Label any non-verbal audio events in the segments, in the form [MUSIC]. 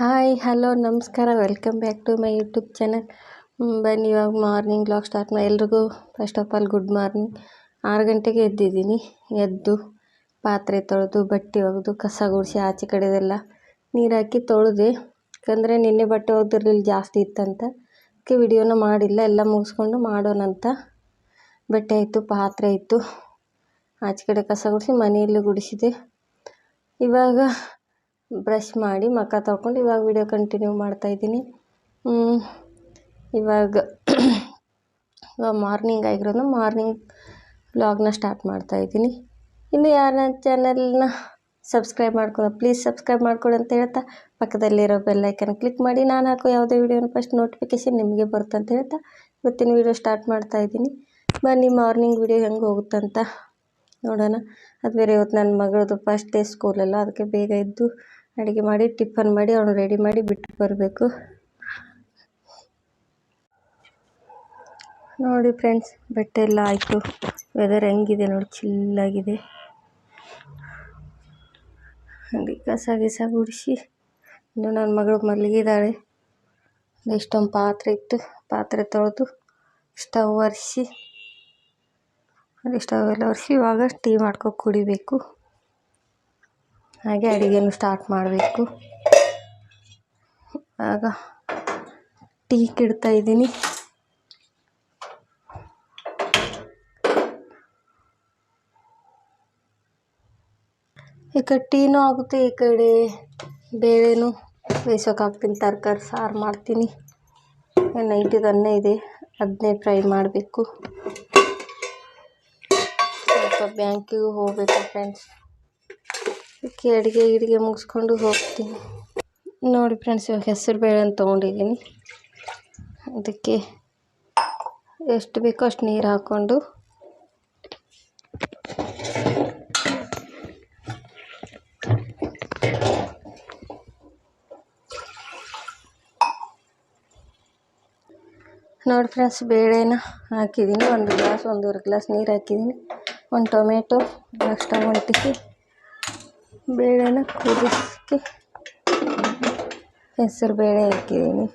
Hi, hello, ನಮಸ್ಕಾರ. Welcome back to my YouTube channel ಬನ್ನಿ, ಇವಾಗ ಮಾರ್ನಿಂಗ್ ಬ್ಲಾಗ್ ಸ್ಟಾರ್ಟ್ ಮಾಡಿ ಎಲ್ರಿಗೂ first of all good morning ಆರು ಗಂಟೆಗೆ ಎದ್ದಿದ್ದೀನಿ. ಎದ್ದು ಪಾತ್ರೆ ತೊಳೆದು, ಬಟ್ಟೆ ಒಗೆದು, ಕಸ ಗುಡಿಸಿ, ಆಚೆ ಕಡೆದೆಲ್ಲ ನೀರು ಹಾಕಿ ತೊಳೆದೆ. ಯಾಕಂದರೆ ನಿನ್ನೆ ಬಟ್ಟೆ ಒಗೆದಿರಲಿಲ್ಲ ಜಾಸ್ತಿ ಇತ್ತಂತ. ಅದಕ್ಕೆ ವಿಡಿಯೋನ ಮಾಡಿಲ್ಲ, ಎಲ್ಲ ಮುಗಿಸ್ಕೊಂಡು ಮಾಡೋಣಂತ ಬಟ್ಟೆ ಆಯಿತು, ಪಾತ್ರೆ ಆಯಿತು. ಆಚೆ ಕಡೆ ಕಸ ಗುಡಿಸಿ, ಮನೆಯಲ್ಲೂ ಗುಡಿಸಿದೆ. ಇವಾಗ ಬ್ರಷ್ ಮಾಡಿ ಮಖ ತೊಳ್ಕೊಂಡು ಇವಾಗ ವಿಡಿಯೋ ಕಂಟಿನ್ಯೂ ಮಾಡ್ತಾಯಿದ್ದೀನಿ ಇವಾಗ [COUGHS] ಇವಾಗ ಮಾರ್ನಿಂಗ್ ಆಗಿರೋದು ಮಾರ್ನಿಂಗ್ ವ್ಲಾಗ್ನ ಸ್ಟಾರ್ಟ್ ಮಾಡ್ತಾಯಿದ್ದೀನಿ ಇನ್ನು ಯಾರು ಚಾನಲ್ನ ಸಬ್ಸ್ಕ್ರೈಬ್ ಮಾಡ್ಕೊಳ್ಳೋ ಪ್ಲೀಸ್ ಸಬ್ಸ್ಕ್ರೈಬ್ ಮಾಡ್ಕೊಳ್ಳಿ ಅಂತ ಹೇಳ್ತಾ, ಪಕ್ಕದಲ್ಲಿರೋ ಬೆಲ್ಲೈಕನ್ ಕ್ಲಿಕ್ ಮಾಡಿ, ನಾನು ಹಾಕೋ ಯಾವುದೇ ವಿಡಿಯೋನ ಫಸ್ಟ್ ನೋಟಿಫಿಕೇಷನ್ ನಿಮಗೆ ಬರುತ್ತೆ ಅಂತ ಹೇಳ್ತಾ, ಇವತ್ತಿನ ವೀಡಿಯೋ ಸ್ಟಾರ್ಟ್ ಮಾಡ್ತಾಯಿದ್ದೀನಿ ಬನ್ನಿ ಮಾರ್ನಿಂಗ್ ವೀಡಿಯೋ ಹೆಂಗೆ ಹೋಗುತ್ತಂತ ನೋಡೋಣ. ಅದು ಬೇರೆ ಇವತ್ತು ನನ್ನ ಮಗಳದು ಫಸ್ಟ್ ಡೇ ಸ್ಕೂಲಲ್ಲ ಅದಕ್ಕೆ ಬೇಗ ಎದ್ದು ಅಡುಗೆ ಮಾಡಿ, ಟಿಫನ್ ಮಾಡಿ, ಅವನು ರೆಡಿ ಮಾಡಿ ಬಿಟ್ಟು ಬರಬೇಕು. ನೋಡಿ ಫ್ರೆಂಡ್ಸ್ ಬಟ್ಟೆ ಎಲ್ಲ ಆಯಿತು. ವೆದರ್ ಹೆಂಗಿದೆ ನೋಡಿ ಚಿಲ್ಲಾಗಿದೆ ಹಂಗೆ ಕಸ ಗಿಸ ಗುಡಿಸಿ, ಇನ್ನು ನನ್ನ ಮಗಳು ಮಲಗಿದ್ದಾಳೆ ಇಷ್ಟೊಂದು ಪಾತ್ರೆ ಇಟ್ಟು ಪಾತ್ರೆ ತೊಳೆದು ಸ್ಟವ್ ಒರೆಸಿ ಸ್ಟವ್ ಎಲ್ಲ ಒರೆಸಿ ಇವಾಗ ಟೀ ಮಾಡ್ಕೊ ಕುಡಿಬೇಕು. ಹಾಗೆ ಅಡುಗೆನೂ ಸ್ಟಾರ್ಟ್ ಮಾಡಬೇಕು. ಆಗ ಟೀ ಕಿಡ್ತಾ ಇದ್ದೀನಿ. ಈ ಕಡೆ ಟೀನೂ ಆಗುತ್ತೆ ಈ ಕಡೆ? ಬೇಳೆನೂ ಬೇಯಿಸೋಕೆ ಹಾಕ್ತೀನಿ, ತರಕಾರಿ, ಸಾರು ಮಾಡ್ತೀನಿ. ನೈಟಿದು ಅನ್ನ ಇದೆ ಅದನ್ನೇ ಫ್ರೈ ಮಾಡಬೇಕು. ಸ್ವಲ್ಪ ಬ್ಯಾಂಕಿಗೂ ಹೋಗಬೇಕು ಫ್ರೆಂಡ್ಸ್ ಅದಕ್ಕೆ ಅಡುಗೆ ಗಿಡಿಗೆ ಮುಗಿಸ್ಕೊಂಡು ಹೋಗ್ತೀನಿ. ನೋಡಿ ಫ್ರೆಂಡ್ಸ್, ಇವಾಗ ಹೆಸರು ಬೇಳೆನ ತೊಗೊಂಡಿದ್ದೀನಿ. ಅದಕ್ಕೆ ಎಷ್ಟು ಬೇಕೋ ಅಷ್ಟು ನೀರು ಹಾಕ್ಕೊಂಡು ನೋಡಿ ಫ್ರೆಂಡ್ಸ್, ಬೇಳೆನ ಹಾಕಿದ್ದೀನಿ. ಒಂದು ಗ್ಲಾಸ್, ಒಂದೂವರೆ ಗ್ಲಾಸ್ ನೀರು ಹಾಕಿದ್ದೀನಿ. ಒಂದು ಟೊಮೆಟೊ, ನೆಕ್ಸ್ಟ್ ಟೊಮೆಟಿಗೆ ಬೇಳೆನ ಕುದಿಸ್ಕೆ ಹೆಸರು ಬೇಳೆ ಹಾಕಿದ್ದೀನಿ.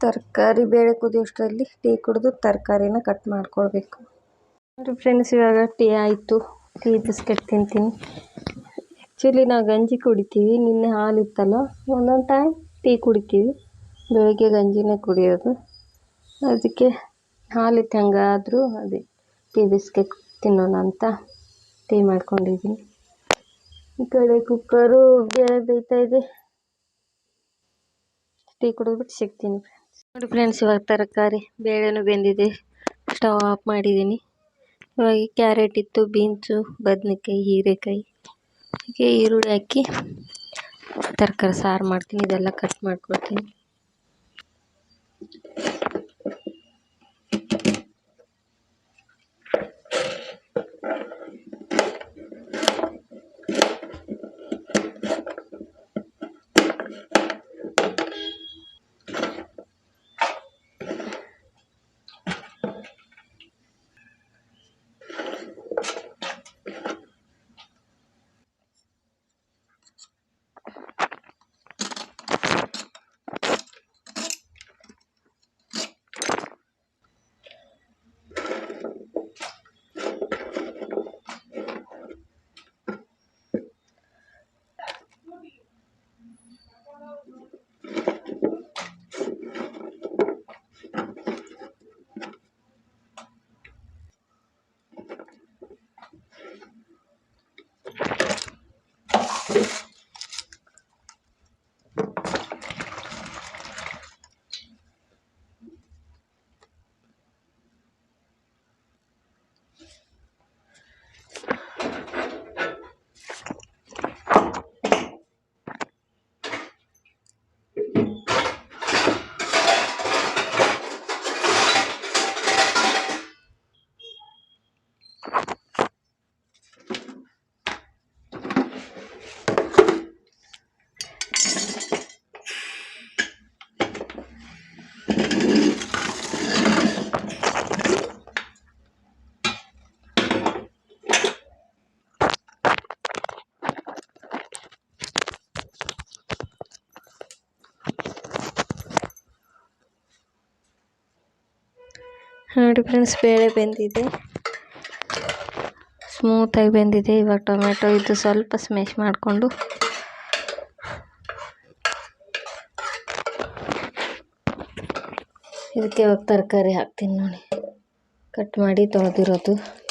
ತರಕಾರಿ ಬೇಳೆ ಕುದಿಯೋಷ್ಟರಲ್ಲಿ ಟೀ ಕುಡಿದು ತರಕಾರಿನ ಕಟ್ ಮಾಡ್ಕೊಳ್ಬೇಕು. ನೋಡಿ ಫ್ರೆಂಡ್ಸ್ ಇವಾಗ ಟೀ ಆಯಿತು. ಟೀ ಬಿಸ್ಕೆಟ್ ತಿಂತೀನಿ. ಆ್ಯಕ್ಚುಲಿ ನಾವು ಗಂಜಿ ಕುಡಿತೀವಿ. ನಿನ್ನೆ ಹಾಲಿತ್ತಲ್ಲ ಒಂದೊಂದು ಟೈಮ್ ಟೀ ಕುಡಿತೀವಿ. ಬೆಳಗ್ಗೆ ಗಂಜಿನೇ ಕುಡಿಯೋದು. ಅದಕ್ಕೆ ಹಾಲಿತ್ತು ಹೆಂಗಾದರೂ ಅದೇ, ಟೀ ಬಿಸ್ಕೆಟ್ ತಿನ್ನೋಣ ಅಂತ ಟೀ ಮಾಡ್ಕೊಂಡಿದ್ದೀನಿ. ಈ ಕಡೆ ಕುಕ್ಕರು ಬೇಯ್ತಾ ಇದೆ. ಟೀ ಕುಡಿದ್ಬಿಟ್ಟು ಸಿಗ್ತೀನಿ ನೋಡಿ ಫ್ರೆಂಡ್ಸ್ ಇವಾಗ ತರಕಾರಿ ಬೇಳೆನೂ ಬೆಂದಿದೆ. ಸ್ಟವ್ ಆಫ್ ಮಾಡಿದ್ದೀನಿ. ಇವಾಗ ಕ್ಯಾರೆಟ್ ಇತ್ತು ಬೀನ್ಸು ಬದನೆಕಾಯಿ, ಹೀರೆಕಾಯಿ. ಹೀಗೆ ಈರುಳ್ಳಿ ಹಾಕಿ ತರಕಾರಿ ಸಾರು ಮಾಡ್ತೀನಿ. ಇದೆಲ್ಲ ಕಟ್ ಮಾಡ್ಕೊಳ್ತೀನಿ. ನೋಡಿ ಫ್ರೆಂಡ್ಸ್ ಬೇಳೆ ಬೆಂದಿದೆ. ಸ್ಮೂತಾಗಿ ಬೆಂದಿದೆ. ಇವಾಗ ಟೊಮೆಟೊ ಇದು ಸ್ವಲ್ಪ ಸ್ಮ್ಯಾಶ್ ಮಾಡಿಕೊಂಡು. ಇದಕ್ಕೆ ಇವಾಗ ತರಕಾರಿ ಹಾಕ್ತೀನಿ ನೋಡಿ. ಕಟ್ ಮಾಡಿ ತೊಳೆದಿರೋದು.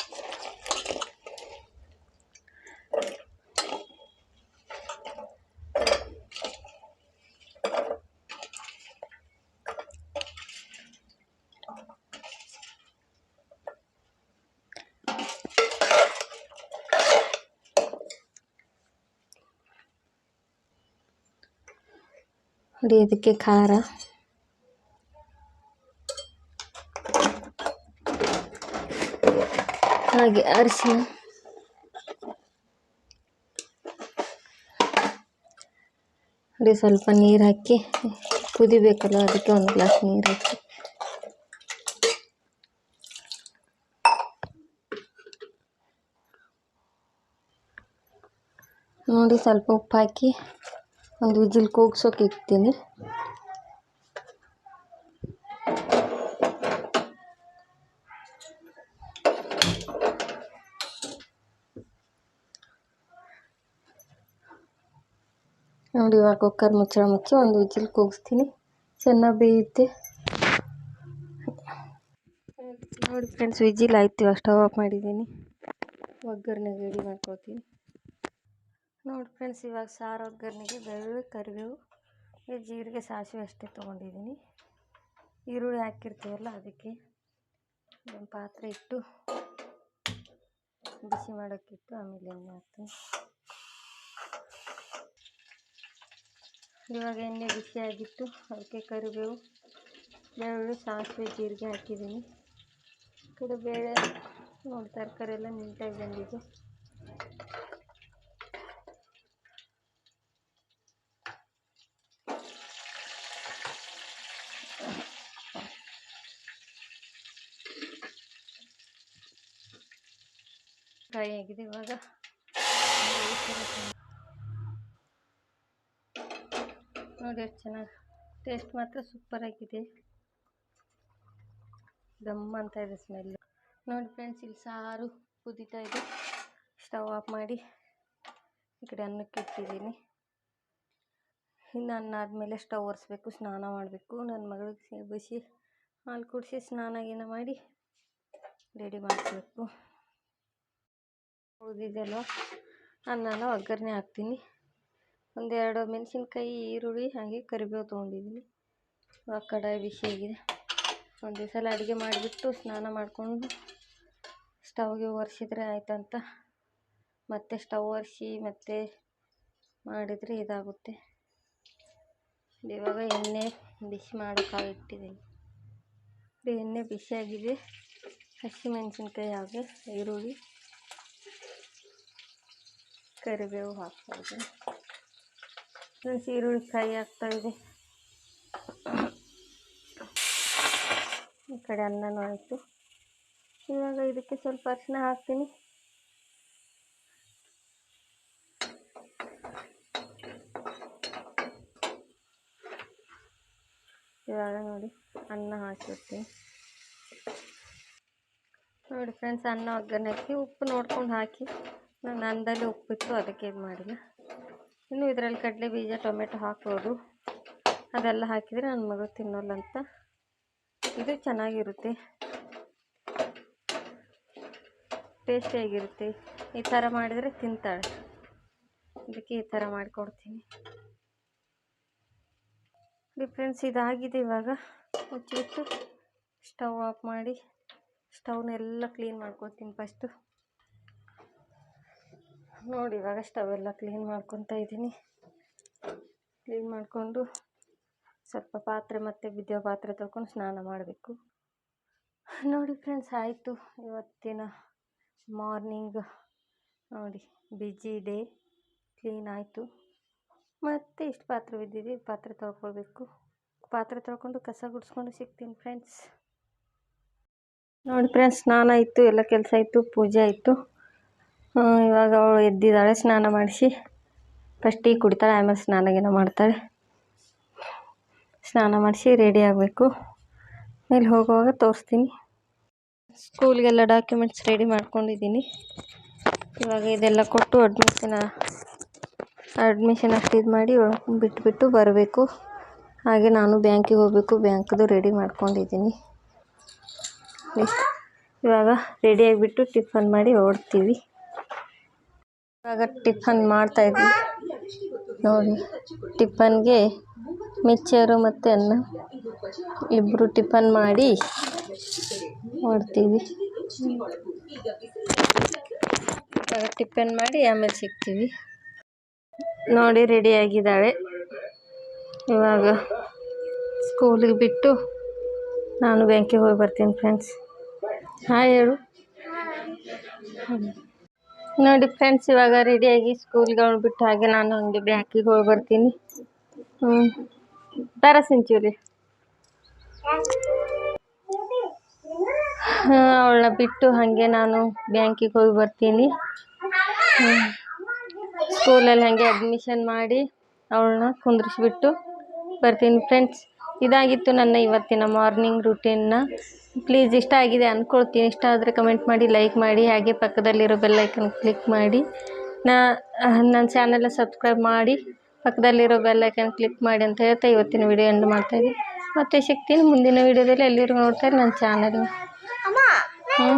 ನೋಡಿ ಇದಕ್ಕೆ ಖಾರ. ಹಾಗೆ ಅರಿಶಿನ. ನೋಡಿ ಸ್ವಲ್ಪ ನೀರು ಹಾಕಿ ಕುದಿಬೇಕಲ್ಲ, ಅದಕ್ಕೆ ಒಂದು ಗ್ಲಾಸ್ ನೀರು ಹಾಕಿ. ನೋಡಿ ಸ್ವಲ್ಪ ಉಪ್ಪು ಹಾಕಿ. ಒಂದು ವಿಜಿಲ್ ಕೂಗ್ಸೋಕೆ ಇಕ್ತೀನಿ. ನೋಡಿ, ಇವಾಗ ಕುಕ್ಕರ್ ಮುಚ್ಚಳ ಮುಚ್ಚಿ ಒಂದು ವಿಜಿಲ್ ಕೂಗಿಸ್ತೀನಿ. ಚೆನ್ನಾಗಿ ಬೇಯುತ್ತೆ. ನೋಡಿ ಫ್ರೆಂಡ್ಸ್ ವಿಜಿಲ್ ಆಯ್ತು. ಇವಾಗ ಸ್ಟವ್ ಆಫ್ ಮಾಡಿದ್ದೀನಿ. ಒಗ್ಗರಣೆಗೆ ರೆಡಿ ಮಾಡ್ಕೊಳ್ತೀನಿ. ನೋಡಿ ಫ್ರೆಂಡ್ಸ್, ಇವಾಗ ಸಾರು ಒಗ್ಗರಣೆಗೆ ಬೆಳ್ಳುಳ್ಳಿ, ಕರಿಬೇವು, ಈ ಜೀರಿಗೆ ಸಾಸಿವೆ ಅಷ್ಟೇ ತೊಗೊಂಡಿದ್ದೀನಿ. ಈರುಳ್ಳಿ ಹಾಕಿರ್ತೀವಲ್ಲ, ಅದಕ್ಕೆ ಒಂದು ಪಾತ್ರೆ ಇಟ್ಟು ಬಿಸಿ ಮಾಡೋಕ್ಕಿಟ್ಟು ಆಮೇಲೆ ಎಣ್ಣೆ ಹಾಕ್ತೀನಿ. ಇವಾಗ ಎಣ್ಣೆ ಬಿಸಿಯಾಗಿತ್ತು ಅದಕ್ಕೆ ಕರಿಬೇವು, ಬೆಳ್ಳುಳ್ಳಿ, ಸಾಸಿವೆ, ಜೀರಿಗೆ ಹಾಕಿದ್ದೀನಿ. ಕಡೆ ಬೇಳೆ ನೋಡಿ ತರಕಾರಿ ಎಲ್ಲ ನೀಟಾಗಿ ಬಂದಿದೆ. ಫ್ರೈ ಆಗಿದೆ ಇವಾಗ ನೋಡಿ ಎಷ್ಟು ಚೆನ್ನಾಗಿ ಟೇಸ್ಟ್ ಮಾತ್ರ ಸೂಪರ್ ಆಗಿದೆ. ದಮ್ ಅಂತ ಇದೆ ಸ್ಮೆಲ್ ನೋಡಿ ಫ್ರೆಂಡ್ಸ್ ಇಲ್ಲಿ ಸಾರು ಕುದೀತಾ ಇದೆ. ಸ್ಟವ್ ಆಫ್ ಮಾಡಿ ಈ ಕಡೆ ಅನ್ನಕ್ಕೆ ಇಟ್ಟಿದ್ದೀನಿ. ಇನ್ನು ಅನ್ನ ಆದಮೇಲೆ ಸ್ಟವ್ ಒರೆಸ್ಬೇಕು, ಸ್ನಾನ ಮಾಡಬೇಕು. ನನ್ನ ಮಗಳಿಗೆ ಬಸಿ ಹಾಲು ಕುಡಿಸಿ ಸ್ನಾನ ಗೀನ ಮಾಡಿ ರೆಡಿ ಮಾಡಿಸ್ಬೇಕು ಉಳಿದಿದೆಯಲ್ವ ಅನ್ನನ ಒಗ್ಗರಣೆ ಹಾಕ್ತೀನಿ. ಒಂದೆರಡು ಮೆಣಸಿನ್ಕಾಯಿ, ಈರುಳ್ಳಿ, ಹಾಗೆ ಕರಿಬೇವು ತೊಗೊಂಡಿದ್ದೀನಿ. ಇವಾಗ ಕಡಾಯಿ ಆಗಿದೆ. ಒಂದು ಸಲ ಅಡುಗೆ ಮಾಡಿಬಿಟ್ಟು ಸ್ನಾನ ಮಾಡಿಕೊಂಡು ಸ್ಟವ್ಗೆ ಒರೆಸಿದ್ರೆ ಆಯ್ತಂತ. ಮತ್ತೆ ಸ್ಟವ್ ಒರೆಸಿ ಮತ್ತೆ ಮಾಡಿದರೆ ಇದಾಗುತ್ತೆ. ಇವಾಗ ಎಣ್ಣೆ ಬಿಸಿ ಮಾಡೋಕ್ಕಾಗಿ ಇಟ್ಟಿದ್ದೀನಿ ಎಣ್ಣೆ ಬಿಸಿಯಾಗಿದೆ. ಹಸಿಮೆಣಸಿನ್ಕಾಯಿ ಹಾಗೆ ಈರುಳ್ಳಿ. ಕರಿಬೇವು ಇದ್ದೀನಿ ಫ್ರೆಂಡ್ಸ್ ಈರುಳ್ಳಿ ಫ್ರೈ ಹಾಕ್ತಾ ಇದೆ. ಈ ಕಡೆ ಅನ್ನನೂ ಆಯಿತು. ಇವಾಗ ಇದಕ್ಕೆ ಸ್ವಲ್ಪ ಅರಿಶಿನ ಹಾಕ್ತೀನಿ. ಇವಾಗ ನೋಡಿ, ಅನ್ನ ಹಾಕಿರ್ತೀನಿ. ನೋಡಿ ಫ್ರೆಂಡ್ಸ್ ಅನ್ನ ಒಗ್ಗರಣೆ ಹಾಕಿ ಉಪ್ಪು ನೋಡ್ಕೊಂಡು ಹಾಕಿ. ನಾನು ಅನ್ನದಲ್ಲಿ ಉಪ್ಪಿತ್ತು ಅದಕ್ಕೆ ಇದು ಮಾಡಿದೆ. ಇನ್ನು ಇದರಲ್ಲಿ ಕಡಲೆ ಬೀಜ, ಟೊಮೆಟೊ ಹಾಕ್ಬೋದು. ಅದೆಲ್ಲ ಹಾಕಿದರೆ ನನ್ನ ಮಗಳು ತಿನ್ನೋಲ್ಲಂತ. ಇದು ಚೆನ್ನಾಗಿರುತ್ತೆ. ಟೇಸ್ಟಿಯಾಗಿರುತ್ತೆ ಈ ಥರ ಮಾಡಿದರೆ ತಿಂತಾಳೆ. ಅದಕ್ಕೆ ಈ ಥರ ಮಾಡಿಕೊಡ್ತೀನಿ. ಫ್ರೆಂಡ್ಸ್ ಇದಾಗಿದೆ ಇವಾಗ. ಮುಚ್ಚಿಬಿಟ್ಟು ಸ್ಟವ್ ಆಫ್ ಮಾಡಿ ಸ್ಟವ್ನೆಲ್ಲ ಕ್ಲೀನ್ ಮಾಡ್ಕೊತೀನಿ ಫಸ್ಟು ನೋಡಿ ಇವಾಗ ಸ್ಟವ್ ಎಲ್ಲ ಕ್ಲೀನ್ ಮಾಡ್ಕೊತಾ ಇದ್ದೀನಿ. ಕ್ಲೀನ್ ಮಾಡಿಕೊಂಡು ಸ್ವಲ್ಪ ಪಾತ್ರೆ ಮತ್ತು ಬಿದ್ದೋ ಪಾತ್ರೆ ತೊಳ್ಕೊಂಡು ಸ್ನಾನ ಮಾಡಬೇಕು. ನೋಡಿ ಫ್ರೆಂಡ್ಸ್, ಆಯಿತು. ಇವತ್ತಿನ ಮಾರ್ನಿಂಗ್ ನೋಡಿ ಬಿಜಿ ಡೇ ಕ್ಲೀನ್ ಆಯಿತು. ಮತ್ತು ಇಷ್ಟು ಪಾತ್ರೆ ಬಿದ್ದಿದೆ, ಪಾತ್ರೆ ತೊಳ್ಕೊಳ್ಬೇಕು. ಪಾತ್ರೆ ತೊಳ್ಕೊಂಡು ಕಸ ಗುಡಿಸ್ಕೊಂಡು ಸಿಗ್ತೀನಿ ಫ್ರೆಂಡ್ಸ್. ನೋಡಿ ಫ್ರೆಂಡ್ಸ್, ಸ್ನಾನ ಇತ್ತು ಎಲ್ಲ ಕೆಲಸ ಇತ್ತು ಪೂಜೆ ಆಯಿತು. ಇವಾಗ ಅವಳು ಎದ್ದಿದ್ದಾಳೆ, ಸ್ನಾನ ಮಾಡಿಸಿ. ಫಸ್ಟ್ ಟೀ ಕುಡಿತಾಳೆ, ಆಮೇಲೆ ಸ್ನಾನ ಗೀನ ಮಾಡ್ತಾಳೆ. ಸ್ನಾನ ಮಾಡಿಸಿ ರೆಡಿ ಆಗಬೇಕು. ಮೇಲೆ ಹೋಗುವಾಗ ತೋರಿಸ್ತೀನಿ. ಸ್ಕೂಲ್ಗೆಲ್ಲ ಡಾಕ್ಯುಮೆಂಟ್ಸ್ ರೆಡಿ ಮಾಡ್ಕೊಂಡಿದ್ದೀನಿ. ಇವಾಗ ಇದೆಲ್ಲ ಕೊಟ್ಟು ಅಡ್ಮಿಷನ ಅಡ್ಮಿಷನ್ ಅಷ್ಟು ಇದು ಮಾಡಿ ಬಿಟ್ಬಿಟ್ಟು ಬರಬೇಕು. ಹಾಗೆ ನಾನು ಬ್ಯಾಂಕಿಗೆ ಹೋಗಬೇಕು, ಬ್ಯಾಂಕ್ದು ರೆಡಿ ಮಾಡ್ಕೊಂಡಿದ್ದೀನಿ. ಇವಾಗ ರೆಡಿ ಆಗಿಬಿಟ್ಟು ಟಿಫನ್ ಮಾಡಿ ಹೊರಡ್ತೀವಿ. ಇವಾಗ ಟಿಫನ್ ಮಾಡ್ತಾಯಿದ್ವಿ ನೋಡಿ, ಟಿಫನ್ಗೆ ಮಿಚ್ಚರು ಮತ್ತು ಅನ್ನ. ಇಬ್ಬರು ಟಿಫನ್ ಮಾಡಿ ಮಾಡ್ತೀವಿ ಇವಾಗ ಟಿಫನ್ ಮಾಡಿ ಆಮೇಲೆ ಸಿಗ್ತೀವಿ. ನೋಡಿ ರೆಡಿ ಆಗಿದ್ದಾಳೆ ಇವಾಗ ಸ್ಕೂಲಿಗೆ ಬಿಟ್ಟು ನಾನು ಬ್ಯಾಂಕಿಗೆ ಹೋಗಿ ಬರ್ತೀನಿ, ಫ್ರೆಂಡ್ಸ್. ಹಾಯ್ ಹೇಳು. ನೋಡಿ ಫ್ರೆಂಡ್ಸ್ ಇವಾಗ ರೆಡಿಯಾಗಿ ಸ್ಕೂಲ್ಗೆ ಬಿಟ್ಟು ಹಾಗೆ ನಾನು ಹಂಗೆ ಬ್ಯಾಂಕಿಗೆ ಹೋಗಿ ಬರ್ತೀನಿ. ಹ್ಞೂ ತರ ಸೆಂಚುರಿ ಅವಳನ್ನ ಬಿಟ್ಟು ಹಾಗೆ ನಾನು ಬ್ಯಾಂಕಿಗೆ ಹೋಗಿ ಬರ್ತೀನಿ. ಸ್ಕೂಲಲ್ಲಿ ಹಾಗೆ ಅಡ್ಮಿಷನ್ ಮಾಡಿ ಅವಳನ್ನ ಕುಂದ್ರಿಸ್ಬಿಟ್ಟು ಬರ್ತೀನಿ ಫ್ರೆಂಡ್ಸ್ ಇದಾಗಿತ್ತು ನನ್ನ ಇವತ್ತಿನ ಮಾರ್ನಿಂಗ್ ರುಟೀನ್ನ ಪ್ಲೀಸ್ ಇಷ್ಟ ಆಗಿದೆ ಅಂದ್ಕೊಳ್ತೀನಿ ಇಷ್ಟ ಆದರೆ ಕಮೆಂಟ್ ಮಾಡಿ ಲೈಕ್ ಮಾಡಿ ಹಾಗೆ ಪಕ್ಕದಲ್ಲಿರೋ ಬೆಲ್ಲೈಕನ್ ಕ್ಲಿಕ್ ಮಾಡಿ. ನಾ ನನ್ನ ಚಾನೆಲ್ನ ಸಬ್ಸ್ಕ್ರೈಬ್ ಮಾಡಿ ಪಕ್ಕದಲ್ಲಿರೋ ಬೆಲ್ಲೈಕನ್ ಕ್ಲಿಕ್ ಮಾಡಿ ಅಂತ ಹೇಳ್ತಾ ಇವತ್ತಿನ ವಿಡಿಯೋ ಎಂಡ್ ಮಾಡ್ತಾಯಿದ್ದೀನಿ ಮತ್ತೆ ಸಿಗ್ತೀನಿ ಮುಂದಿನ ವಿಡಿಯೋದಲ್ಲಿ ಎಲ್ಲರಿಗೂ ನೋಡ್ತಾರೆ ನನ್ನ ಚಾನಲ್ ಹ್ಞೂ